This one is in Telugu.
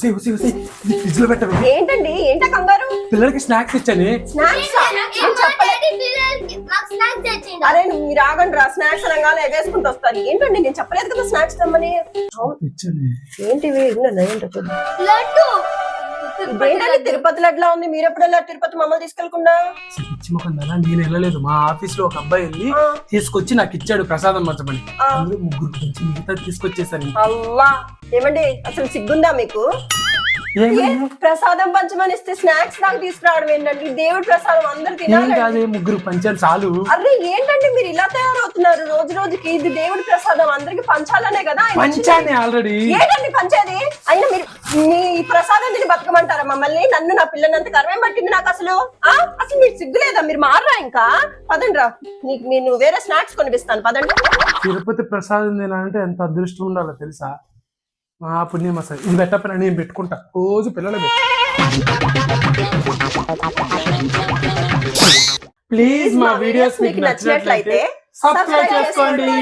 ఫ్రిడ్జ్లో ఏంటండి? ఏంట కంగారు? పిల్లలకి స్నాక్స్ ఇచ్చాను. అరే మీరు ఆగండి రా. స్నాక్స్ అనగానే ఎగేసుకుంటూ వస్తారు ఏంటండి? నేను చెప్పలేదు కదా స్నాక్స్ తెమ్మని. ఇచ్చాను. ఏంటివి? ఏంటో. లడ్డు. ఇదేంటండి తిరుపతి లడ్లా ఉంది? మీరు ఎప్పుడు వెళ్ళారు తిరుపతి మమ్మల్ని తీసుకెళ్ళకుండా? దానా నేను వెళ్ళలేదు. మా ఆఫీస్లో ఒక అబ్బాయి వెళ్ళి. తీసుకొచ్చి నాకు ఇచ్చాడు ప్రసాదం. అందరూ ముగ్గురు కొంచెం మిగతా తీసుకొచ్చేసాను అవ్వా ఏమండి అసలు సిగ్గుందా మీకు? ప్రసాదం పంచమని ఇస్తే స్నాక్స్ నాకు తీసుకురావడం ఏంటండి? దేవుడి ప్రసాదం అందరు తినాలి కాదే ముగ్గురు పంచాలు చాలు. అరే ఏంటండి మీరు ఇలా తయారవుతున్నారు? రోజు రోజుకి ఇది దేవుడి ప్రసాదం అందరికి పంచాలనే కదా? పంచానే ఆల్రెడీ. ఏంటండి పంచేది? అయినా మీరు మీ ప్రసాదం తిని బతకమంటారా మమ్మల్ని? నన్ను నా పిల్లనంత కరవేం పట్టింది నాకు అసలు. ఆ? అసలు మీరు సిగ్గులేదా? మీరు మారరా ఇంకా? పదండి రా నీకు నేను వేరే స్నాక్స్ కొనిపిస్తాను. పదండి. తిరుపతి ప్రసాదం తినాలంటే ఎంత అదృష్టం ఉండాలో తెలుసా? మా పుణ్యం అసలు ఇది పెట్టపైన నేను పెట్టుకుంటా. రోజు పిల్లలు ప్లీజ్ మా వీడియోస్ మీకు నచ్చినట్లయితే సబ్స్క్రైబ్ చేసుకోండి.